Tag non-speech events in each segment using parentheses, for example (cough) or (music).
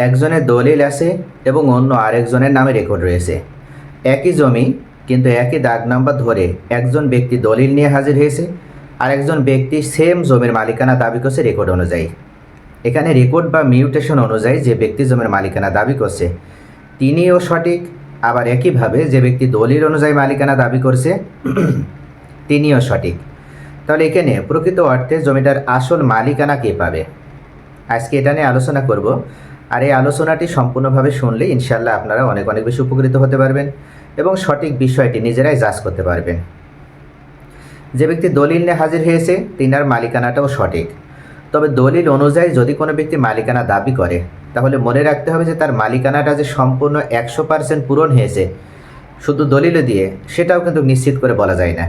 একজনের দলিল আছে এবং অন্য আরেকজনের নামে রেকর্ড রয়েছে। একই জমি, কিন্তু একই দাগ নাম্বার ধরে একজন ব্যক্তি দলিল নিয়ে হাজির হয়েছে আর একজন ব্যক্তি সেম জমির মালিকানা দাবি করছে রেকর্ড অনুযায়ী। এখানে রেকর্ড বা মিউটেশন অনুযায়ী যে ব্যক্তি জমির মালিকানা দাবি করছে, তিনিও সঠিক, আবার একইভাবে যে ব্যক্তি দলিল অনুযায়ী মালিকানা দাবি করছে, (clears throat) তিনিও সঠিক। তাহলে এখানে প্রকৃত অর্থে জমিটার আসল মালিকানা কে পাবে? আজকে এটা নিয়ে আলোচনা করব। আর এই আলোচনাটি সম্পূর্ণভাবে শুনলে ইনশাল্লাহ আপনারা অনেক অনেক বেশি উপকৃত হতে পারবেন এবং সঠিক বিষয়টি নিজেরাই জাজ করতে পারবেন। যে ব্যক্তি দলিল নিয়ে হাজির হয়েছে, তিনার মালিকানাটাও সঠিক। তবে দলিল অনুযায়ী যদি কোনো ব্যক্তি মালিকানা দাবি করে, তাহলে মনে রাখতে হবে যে তার মালিকানাটা যে সম্পূর্ণ একশো পার্সেন্ট পূরণ হয়েছে, শুধু দলিল দিয়ে সেটাও কিন্তু নিশ্চিত করে বলা যায় না।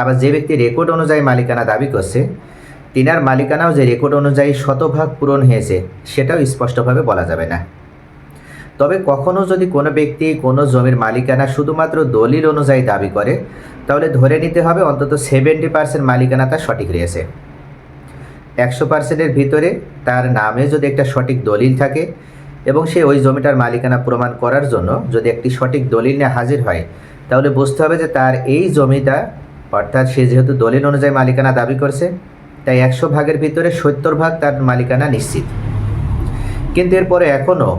আবার যে ব্যক্তি রেকর্ড অনুযায়ী মালিকানা দাবি করছে তিনার মালিকানাও যে রেকর্ড অনুযায়ী শতভাগ পূরণ হয়েছে, সেটাও স্পষ্টভাবে বলা যাবে না। তবে কখনও যদি কোনো ব্যক্তি কোনো জমির মালিকানা শুধুমাত্র দলিল অনুযায়ী দাবি করে, তাহলে ধরে নিতে হবে অন্তত সেভেন্টি পার্সেন্ট মালিকানা তার সঠিক রয়েছে। একশো পার্সেন্টের ভিতরে তার নামে যদি একটা সঠিক দলিল থাকে এবং সে ওই জমিটার মালিকানা প্রমাণ করার জন্য যদি একটি সঠিক দলিল নিয়ে হাজির হয়, তাহলে বুঝতে হবে যে তার এই জমিটা, অর্থাৎ সে যেহেতু দলিল অনুযায়ী মালিকানা দাবি করছে তাই একশো ভাগের ভিতরে সত্তর ভাগ তার মালিকানা নিশ্চিত। কিন্তু এরপরে এখনও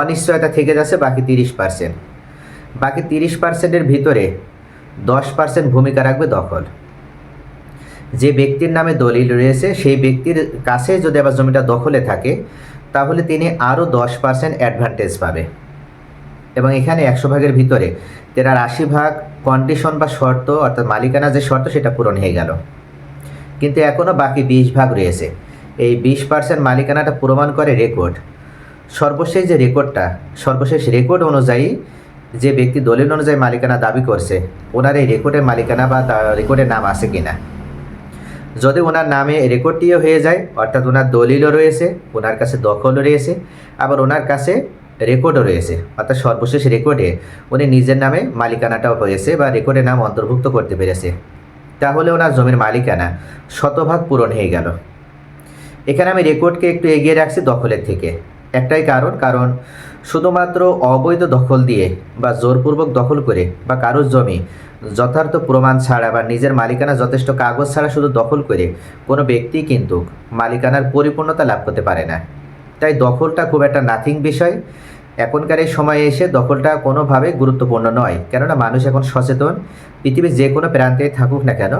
অনিশ্চয়তা থেকে যাচ্ছে বাকি তিরিশ পার্সেন্ট বাকি তিরিশ পার্সেন্টের ভিতরে দশ পার্সেন্ট ভূমিকা রাখবে দখল। যে ব্যক্তির নামে দলিল রয়েছে, সেই ব্যক্তির কাছে যদি আবার জমিটা দখলে থাকে, তাহলে তিনি আরও দশ পার্সেন্ট অ্যাডভান্টেজ পাবে। এবং এখানে একশো ভাগের ভিতরে তেনার আশি ভাগ কন্ডিশন বা শর্ত, অর্থাৎ মালিকানা যে শর্ত, সেটা পূরণ হয়ে গেল। কিন্তু এখনও বাকি বিশ ভাগ রয়েছে। এই বিশ পার্সেন্ট মালিকানাটা প্রমাণ করে রেকর্ড সর্বশেষ যে রেকর্ডটা সর্বশেষ রেকর্ড অনুযায়ী যে ব্যক্তি দলিল অনুযায়ী মালিকানা দাবি করছে, ওনার এই রেকর্ডের মালিকানা বা রেকর্ডের নাম আছে কিনা? যদি ওনার নামে রেকর্ডটিও হয়ে যায়, অর্থাৎ ওনার দলিলও রয়েছে, ওনার কাছে দখলও রয়েছে, আবার ওনার কাছে রেকর্ডও রয়েছে, অর্থাৎ সর্বশেষ রেকর্ডে উনি নিজের নামে মালিকানাটাও পেয়েছে বা রেকর্ডের নাম অন্তর্ভুক্ত করতে পেরেছে। তাহলে ওনার জমির মালিকানা শতভাগ পূরণ হয়ে গেল। এখানে আমি রেকর্ডকে একটু এগিয়ে রাখছি দখলের থেকে। একটাই কারণ কারণ শুধুমাত্র অবৈধ দখল দিয়ে বা জোরপূর্বক দখল করে বা কারোর জমি যথার্থ প্রমাণ ছাড়া বা নিজের মালিকানা যথেষ্ট কাগজ ছাড়া শুধু দখল করে কোনো ব্যক্তি কিন্তু মালিকানার পরিপূর্ণতা লাভ করতে পারে না। তাই দখলটা খুব একটা নাথিং বিষয়। এখনকার এই সময়ে এসে দখলটা কোনোভাবে গুরুত্বপূর্ণ নয়। কেননা মানুষ এখন সচেতন, পৃথিবীর যে কোনো প্রান্তে থাকুক না কেন,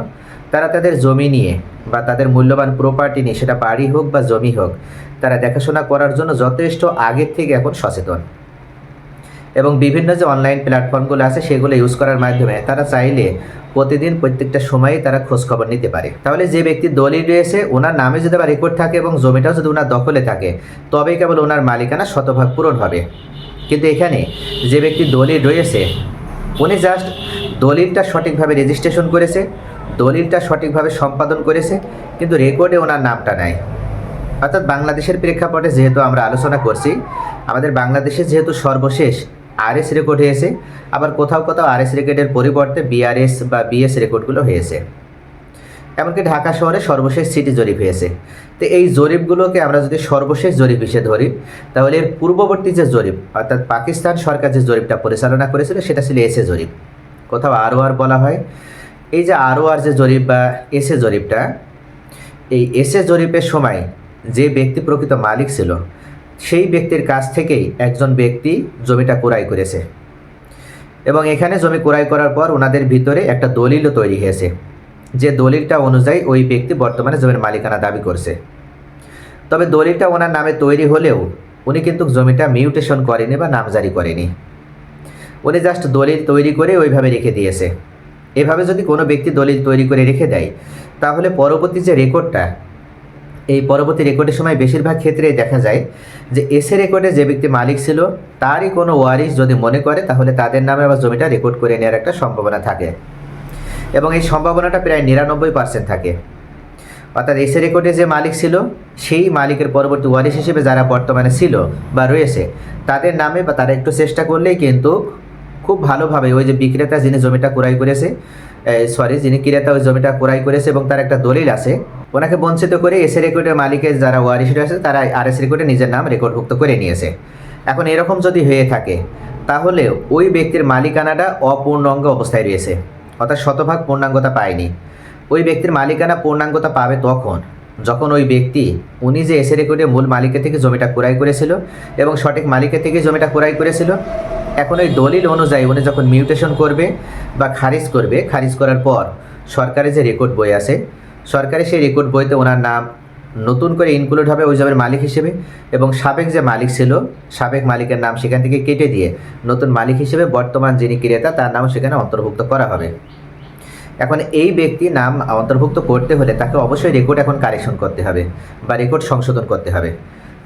তারা তাদের জমি নিয়ে বা তাদের মূল্যবান প্রপার্টি নিয়ে, সেটা বাড়ি হোক বা জমি হোক, তারা দেখাশোনা করার জন্য যথেষ্ট আগের থেকে এখন সচেতন। এবং বিভিন্ন যে অনলাইন প্ল্যাটফর্মগুলো আছে সেগুলো ইউজ করার মাধ্যমে তারা চাইলে প্রতিদিন প্রত্যেকটা সময়ে তারা খোঁজ খবর নিতে পারে। তাহলে যে ব্যক্তি দলিল রয়েছে, ওনার নামে যদি আবার রেকর্ড থাকে এবং জমিটাও যদি ওনার দখলে থাকে, তবেই কেবল ওনার মালিকানা শতভাগ পূরণ হবে। কিন্তু এখানে যে ব্যক্তি দলিল রয়েছে, উনি জাস্ট দলিলটা সঠিকভাবে রেজিস্ট্রেশন করেছে, দলিলটা সঠিকভাবে সম্পাদন করেছে, কিন্তু রেকর্ডে ওনার নামটা নাই। অর্থাৎ বাংলাদেশের প্রেক্ষাপটে যেহেতু আমরা আলোচনা করছি, আমাদের বাংলাদেশে যেহেতু সর্বশেষ আরএস রেকর্ড হয়েছে। আবার কোথাও কোথাও আরএস রেকর্ডের পরিবর্তে বিআরএস বা বিএস রেকর্ডগুলো হয়েছে। এমনকি ঢাকা শহরে সর্বশেষ সিটি জরিপ হয়েছে। তো এই জরিপগুলোকে আমরা যদি সর্বশেষ জরিপ হিসেবে ধরি, তাহলে এর পূর্ববর্তী যে জরিপ, অর্থাৎ পাকিস্তান সরকার যে জরিপটা পরিচালনা করেছিল, সেটা ছিল এসে জরিপ। কোথাও আরও আর বলা হয়। এই যে আরও আর যে জরিপ বা এসে জরিপটা, এই এসে জরিপের সময় যে ব্যক্তি প্রকৃত মালিক ছিল সেই ব্যক্তির কাছ থেকেই একজন ব্যক্তি জমিটা ক্রয় করেছে। এবং এখানে জমি ক্রয় করার পর ওনাদের ভিতরে একটা দলিলও তৈরি হয়েছে। যে দলিলটা অনুযায়ী ওই ব্যক্তি বর্তমানে জমির মালিকানা দাবি করছে। তবে দলিলটা ওনার নামে তৈরি হলেও উনি কিন্তু জমিটা মিউটেশন করেনি বা নামজারি করেনি। উনি জাস্ট দলিল তৈরি করে ওইভাবে রেখে দিয়েছে। এভাবে যদি কোনো ব্যক্তি দলিল তৈরি করে রেখে দেয়, তাহলে পরবর্তী যে রেকর্ডটা এই পরবর্তী রেকর্ডের সময় বেশিরভাগ ক্ষেত্রেই দেখা যায় যে এসে রেকর্ডে যে ব্যক্তি মালিক ছিল, তারই কোনো ওয়ারিশ যদি মনে করে, তাহলে তাদের নামে আবার জমিটা রেকর্ড করে নেওয়ার একটা সম্ভাবনা থাকে। এবং এই সম্ভাবনাটা প্রায় নিরানব্বই পার্সেন্ট থাকে। অর্থাৎ এসে রেকর্ডে যে মালিক ছিল, সেই মালিকের পরবর্তী ওয়ারিশ হিসেবে যারা বর্তমানে ছিল বা রয়েছে, তাদের নামে বা তারা একটু চেষ্টা করলেই কিন্তু খুব ভালোভাবে ওই যে বিক্রেতা যিনি জমিটা ক্রয় করেছে সরি যিনি ক্রেতা ওই জমিটা ক্রয় করেছে এবং তার একটা দলিল আছে, ওনাকে বঞ্চিত করে এসে রেকর্ডের মালিকের যারা ওয়ারিশ আছে তারা আর এস রেকর্ডে নিজের নাম রেকর্ডভুক্ত করে নিয়েছে। এখন এরকম যদি হয়ে থাকে, তাহলে ওই ব্যক্তির মালিকানাটা অপূর্ণাঙ্গ অবস্থায় রয়েছে। অর্থাৎ শতভাগ পূর্ণাঙ্গতা পায়নি। ওই ব্যক্তির মালিকানা পূর্ণাঙ্গতা পাবে তখন, যখন ওই ব্যক্তি, উনি যে এসে রেকর্ডে মূল মালিকের থেকে জমিটা ক্রয় করেছিল এবং সঠিক মালিকের থেকে জমিটা ক্রয় করেছিল এখন ওই দলিল অনুযায়ী উনি যখন মিউটেশন করবে বা খারিজ করবে, খারিজ করার পর সরকারের যে রেকর্ড বই আছে, সরকারি সেই রেকর্ড বইতে ওনার নাম নতুন করে ইনক্লুড হবে ওই জমির মালিক হিসেবে এবং সাবেক যে মালিক ছিল, সাবেক মালিকের নাম সেখান থেকে কেটে দিয়ে নতুন মালিক হিসেবে বর্তমান যিনি ক্রেতা তার নাম সেখানে অন্তর্ভুক্ত করা হবে। এখন এই ব্যক্তি নাম অন্তর্ভুক্ত করতে হলে তাকে অবশ্যই রেকর্ড এখন কারেকশন করতে হবে বা রেকর্ড সংশোধন করতে হবে।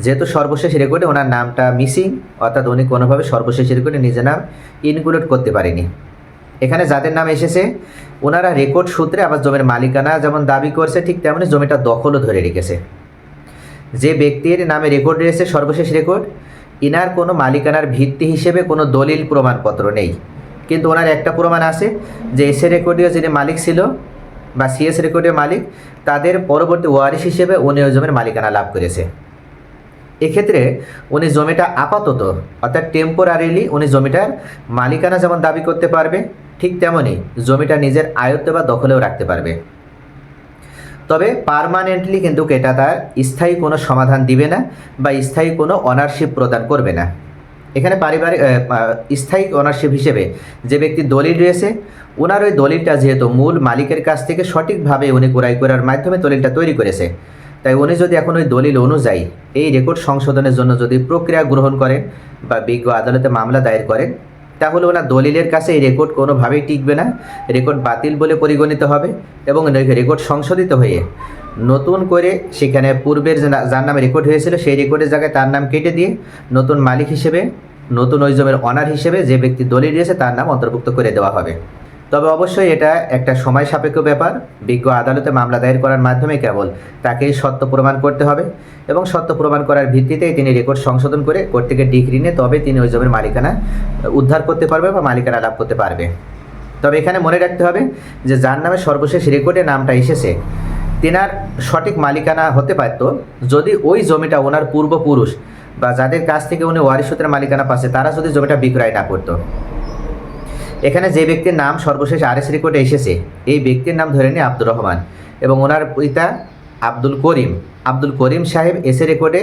যেহেতু সর্বশেষ রেকর্ডে ওনার নামটা মিসিং অর্থাৎ উনি কোনোভাবে সর্বশেষ রেকর্ডে নিজের নাম ইনক্লুড করতে পারেনি। এখানে যাদের নাম এসেছে, ওনারা রেকর্ড সূত্রে আবার জমির মালিকানা যেমন দাবি করছে, ঠিক তেমনি জমিটা দখলও ধরে রেখেছে। যে ব্যক্তির নামে রেকর্ড রয়েছে, সর্বশেষ রেকর্ড ইনার কোনো মালিকানার ভিত্তি হিসেবে কোনো দলিল প্রমাণপত্র নেই। কিন্তু ওনার একটা প্রমাণ আছে, যে এসে রেকর্ডীয় যিনি মালিক ছিল বা সিএস রেকর্ডীয় মালিক, তাদের পরবর্তী ওয়ারিশ হিসেবে উনি ওই জমির মালিকানা লাভ করেছে। এক্ষেত্রে উনি জমিটা আপাতত, অর্থাৎ টেম্পোরারিলি উনি জমিটার মালিকানা যেমন দাবি করতে পারবে, ঠিক তেমনই জমিটা নিজের আয়ত্তে বা দখলেও রাখতে পারবে। তবে পারমানেন্টলি কিন্তু এটা তার স্থায়ী কোনো সমাধান দিবে না বা স্থায়ী কোনো অনারশিপ প্রদান করবে না। এখানে পারিবারিক স্থায়ী অনারশিপ হিসেবে যে ব্যক্তি দলিল রয়েছে ওনার ওই দলিলটা যেহেতু মূল মালিকের কাছ থেকে সঠিকভাবে উনি ক্রয় করার মাধ্যমে দলিলটা তৈরি করেছে তাই উনি যদি এখন ওই দলিল অনুযায়ী এই রেকর্ড সংশোধনের জন্য যদি প্রক্রিয়া গ্রহণ করেন বা বিজ্ঞ আদালতে মামলা দায়ের করেন, তাহলে ওনার দলিলের কাছে এই রেকর্ড কোনোভাবেই টিকবে না। রেকর্ড বাতিল বলে পরিগণিত হবে এবং রেকর্ড সংশোধিত হয়ে নতুন করে সেখানে পূর্বের যার নামে রেকর্ড হয়েছিল সেই রেকর্ডের জায়গায় তার নাম কেটে দিয়ে নতুন মালিক হিসেবে, নতুন ওই জমির অনার হিসেবে যে ব্যক্তি দলিল দিয়েছে তার নাম অন্তর্ভুক্ত করে দেওয়া হবে। তবে অবশ্যই এটা একটা সময় সাপেক্ষ ব্যাপার। বিজ্ঞ আদালতে মামলা দায়ের করার মাধ্যমে কেবল তাকে সত্য প্রমাণ করতে হবে এবং সত্য প্রমাণ করার ভিত্তিতেই তিনি রেকর্ড সংশোধন করে কর্তৃকের ডিগ্রি নিয়ে তবে তিনি ওই জমির মালিকানা উদ্ধার করতে পারবে বা মালিকানা লাভ করতে পারবে। তবে এখানে মনে রাখতে হবে যে যার নামে সর্বশেষ রেকর্ডে নামটা এসেছে, তেনার সঠিক মালিকানা হতে পারত যদি ওই জমিটা ওনার পূর্বপুরুষ বা যাদের কাছ থেকে উনি ওয়ারিশ সূত্রে মালিকানা পাচ্ছে, তারা যদি জমিটা বিক্রয় না করতো। এখানে যে ব্যক্তির নাম সর্বশেষ আরএস রেকর্ডে এসেছে, এই ব্যক্তির নাম ধরে নিই আব্দুর রহমান এবং ওনার পিতা আব্দুল করিম। আব্দুল করিম সাহেব এসে রেকর্ডে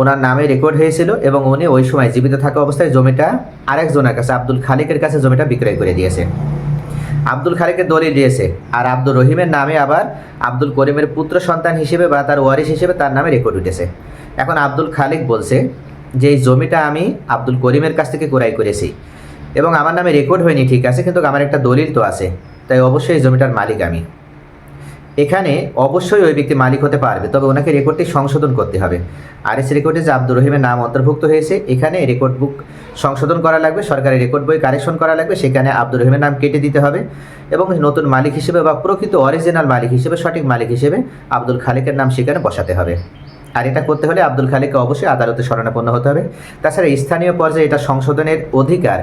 ওনার নামে রেকর্ড হয়েছিল এবং উনি ওই সময় জীবিত থাকা অবস্থায় জমিটা আরেকজনের কাছে, আব্দুল খালিকের কাছে জমিটা বিক্রয় করে দিয়েছে। আব্দুল খালিকের দলিল দিয়েছে আর আব্দুল রহিমের নামে আবার আব্দুল করিমের পুত্র সন্তান হিসেবে বা তার ওয়ারিশ হিসেবে তার নামে রেকর্ড উঠেছে। এখন আব্দুল খালিক বলছে যে, এই জমিটা আমি আব্দুল করিমের কাছ থেকে ক্রয় করেছি। এবং আমার নামে রেকর্ড হয়নি, ঠিক আছে, কিন্তু আমার একটা দলিল তো আছে। তাই অবশ্যই জমিটার মালিক আমি। এখানে অবশ্যই ওই ব্যক্তি মালিক হতে পারবে, তবে ওনাকে রেকর্ডটি সংশোধন করতে হবে। আর এস রেকর্ডে যে আব্দুর রহিমের নাম অন্তর্ভুক্ত হয়েছে, এখানে রেকর্ড বুক সংশোধন করা লাগবে, সরকারি রেকর্ড বই কারেকশন করা লাগবে, সেখানে আব্দুর রহিমের নাম কেটে দিতে হবে এবং নতুন মালিক হিসেবে বা প্রকৃত অরিজিনাল মালিক হিসেবে, সঠিক মালিক হিসেবে আব্দুল খালেকের নাম সেখানে বসাতে হবে। আর এটা করতে হলে আব্দুল খালিককে অবশ্যই আদালতে শরণাপন্ন হতে হবে। তাছাড়া স্থানীয় পর্যায়ে এটা সংশোধনের অধিকার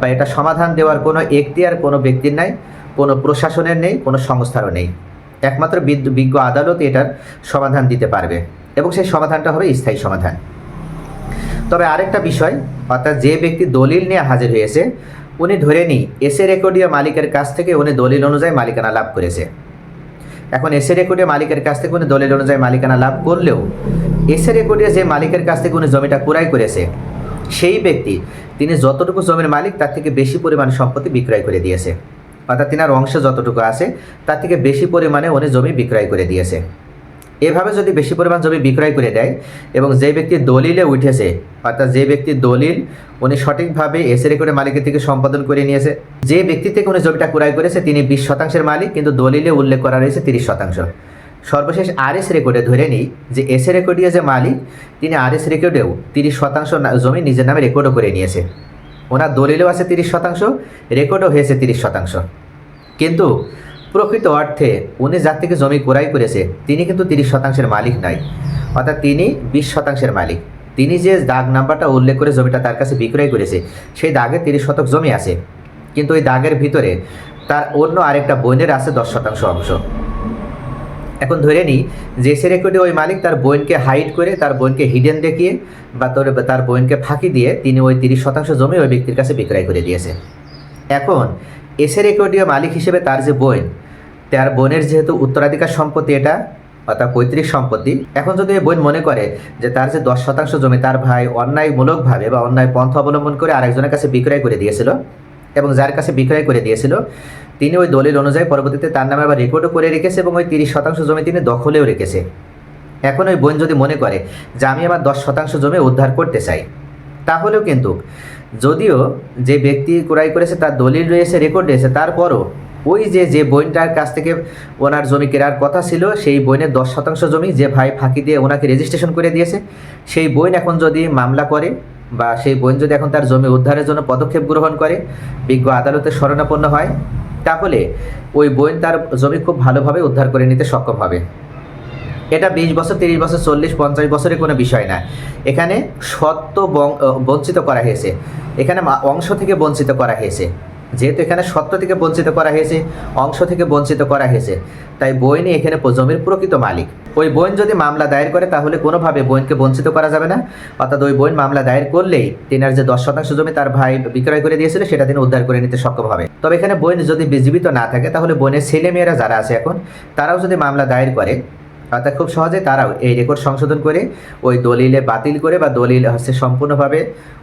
বা এটা সমাধান দেওয়ার কোনো এখতিয়ার কোনো ব্যক্তির নাই, কোনো প্রশাসনের নেই, কোনো সংস্থারও নেই। একমাত্র বিজ্ঞ আদালত এটার সমাধান দিতে পারবে এবং সেই সমাধানটা হবে স্থায়ী সমাধান। তবে আরেকটা বিষয়, অর্থাৎ যে ব্যক্তি দলিল নিয়ে হাজির হয়েছে, উনি ধরে নিই এসে রেকর্ডীয় মালিকের কাছ থেকে উনি দলিল অনুযায়ী মালিকানা লাভ করেছে। এখন এসে রেকর্ডে মালিকের কাছ থেকে উনি দলিল অনুযায়ী মালিকানা লাভ করলেও, এসে রেকর্ডে যে মালিকের কাছ থেকে উনি জমিটা ক্রয় করেছে, সেই ব্যক্তি, তিনি যতটুকু জমির মালিক, তার থেকে বেশি পরিমাণ সম্পত্তি বিক্রয় করে দিয়েছে। অর্থাৎ তিনার অংশ যতটুকু আছে, তার থেকে বেশি পরিমাণে উনি জমি বিক্রয় করে দিয়েছে। এভাবে যদি বেশি পরিমাণ জমি বিক্রয় করে দেয় এবং যে ব্যক্তি দলিলে উঠেছে, অর্থাৎ যে ব্যক্তি দলিল, উনি সঠিকভাবে এসে রেকর্ডের মালিকের থেকে সম্পাদন করে নিয়েছে। যে ব্যক্তি থেকে উনি জমিটা ক্রয় করেছে, তিনি বিশ শতাংশের মালিক, কিন্তু দলিলে উল্লেখ করা রয়েছে তিরিশ শতাংশ। সর্বশেষ আর এস রেকর্ডে ধরে নিই যে এস এ রেকর্ডীয় যে মালিক, তিনি আর এস রেকর্ডেও তিরিশ শতাংশ জমি নিজের নামে রেকর্ডও করে নিয়েছে। ওনার দলিলেও আছে তিরিশ শতাংশ রেকর্ডও হয়েছে তিরিশ শতাংশ। কিন্তু প্রকৃত অর্থে উনি যার থেকে জমি ক্রয় করেছে, তিনি কিন্তু তিরিশ শতাংশের মালিক নাই। অর্থাৎ তিনি বিশ শতাংশের মালিক। তিনি যে দাগ নাম্বারটা উল্লেখ করে জমিটা তার কাছে বিক্রয় করেছে, সেই দাগে তিরিশ শতক জমি আছে। কিন্তু ওই দাগের ভিতরে তার অন্য আরেকটা বোনের আছে দশ শতাংশ অংশ। এখন ধরে নিই, যে সে রেকর্ডে ওই মালিক তার বোনকে হাইড করে, তার বোনকে হিডেন দেখিয়ে বা তোর তার বোনকে ফাঁকি দিয়ে তিনি ওই তিরিশ শতাংশ জমি ওই ব্যক্তির কাছে বিক্রয় করে দিয়েছে। এখন এসে রেকর্ডীয় মালিক হিসেবে তার যে বোন, তার বোনের যেহেতু উত্তরাধিকার সম্পত্তি এটা, অর্থাৎ পৈতৃক সম্পত্তি, এখন যদি এই বোন মনে করে যে তার যে দশ শতাংশ জমি তার ভাই অন্যায়মূলকভাবে বা অন্যায় পন্থা অবলম্বন করে আরেকজনের কাছে বিক্রয় করে দিয়েছিল এবং যার কাছে বিক্রয় করে দিয়েছিল, তিনি ওই দলিল অনুযায়ী পরবর্তীতে তার নামে আবার রেকর্ডও করে রেখেছে এবং ওই তিরিশ শতাংশ জমি তিনি দখলেও রেখেছে। এখন ওই বোন যদি মনে করে যে আমি আমার দশ শতাংশ জমি উদ্ধার করতে চাই তাহলেও কিন্তু যদিও যে ব্যক্তি ক্রয় করেছে, তার দলিল রয়েছে রেকর্ড রয়েছে, তারপরও ওই যে যে বইনটার কাছ থেকে ওনার জমি কেনার কথা ছিল, সেই বইনের দশ শতাংশ জমি যে ভাই ফাঁকি দিয়ে ওনাকে রেজিস্ট্রেশন করে দিয়েছে, সেই বইন এখন যদি মামলা করে বা সেই বইন যদি এখন তার জমি উদ্ধারের জন্য পদক্ষেপ গ্রহণ করে, বিজ্ঞ আদালতে শরণাপন্ন হয়, তাহলে ওই বইন তার জমি খুব ভালোভাবে উদ্ধার করে নিতে সক্ষম হবে। এটা বিশ বছর, তিরিশ বছর, চল্লিশ, পঞ্চাশ বছরের কোনো বিষয় না। এখানে সত্য বঞ্চিত করা হয়েছে। এখানে অংশ থেকে বঞ্চিত করা হয়েছে। যেহেতু এখানে সত্য থেকে বঞ্চিত করা হয়েছে, অংশ থেকে বঞ্চিত করা হয়েছে। তাই বইনই এখানে জমির প্রকৃত মালিক। ওই বইন যদি মামলা দায়ের করে, তাহলে কোনোভাবে বইনকে বঞ্চিত করা যাবে না। অর্থাৎ ওই বইন মামলা দায়ের করলেই তিনার যে দশ শতাংশ জমি তার ভাই বিক্রয় করে দিয়েছিল, সেটা তিনি উদ্ধার করে নিতে সক্ষম হবে। তবে এখানে বইন যদি জীবিত না থাকে, তাহলে বইনের ছেলেমেয়েরা যারা আছে এখন, তারাও যদি মামলা দায়ের করে অর্থাৎ খুব সহজে তারাও এই রেকর্ড সংশোধন করে, ওই দলিলে বাতিল করে বা দলিল হচ্ছে সম্পূর্ণভাবে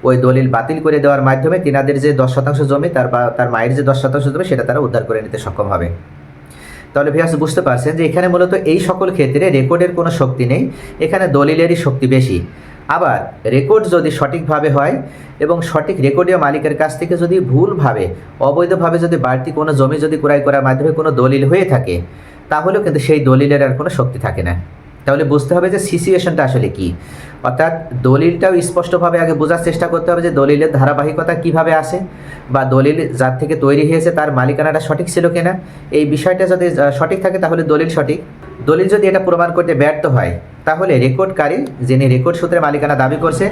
ওই দলিল বাতিল করে দেওয়ার মাধ্যমে তিনাদের যে দশ শতাংশ জমি, তার বা, তার মায়ের যে দশ শতাংশ জমি, সেটা তারা উদ্ধার করে নিতে সক্ষম হবে। তাহলে ভিয়াস বুঝতে পারছেন যে এখানে মূলত এই সকল ক্ষেত্রে রেকর্ডের কোনো শক্তি নেই, এখানে দলিলেরই শক্তি বেশি। আবার রেকর্ড যদি সঠিকভাবে হয় এবং সঠিক রেকর্ডীয় মালিকের কাছ থেকে যদি ভুলভাবে, অবৈধভাবে যদি বাড়তি কোনো জমি যদি ক্রয় করার মাধ্যমে কোনো দলিল হয়ে থাকে তাহলেও কিন্তু সেই দলিলের আর কোনো শক্তি থাকে না। তাহলে বুঝতে হবে যে সিচুয়েশনটা আসলে কি। অর্থাৎ দলিলটাও স্পষ্টভাবে আগে বোঝার চেষ্টা করতে হবে যে দলিলের ধারাবাহিকতা কীভাবে আসে বা দলিল যার থেকে তৈরি হয়েছে, তার মালিকানাটা সঠিক ছিল কিনা। এই বিষয়টা যদি সঠিক থাকে তাহলে দলিল সঠিক। দলিল যদি এটা প্রমাণ করতে ব্যর্থ হয়, তাহলে রেকর্ডকারী যিনি রেকর্ড সূত্রে মালিকানা দাবি করছে,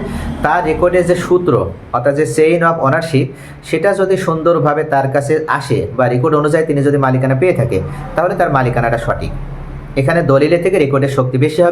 তার রেকর্ডের যে সূত্র, অর্থাৎ যে চেইন অফ অনারশিপ সেটা যদি সুন্দরভাবে তার কাছে আসে বা রেকর্ড অনুযায়ী তিনি যদি মালিকানা পেয়ে থাকে, তাহলে তার মালিকানাটা সঠিক। এখানে দলিলের থেকে রেকর্ডের শক্তি বেশি হবে।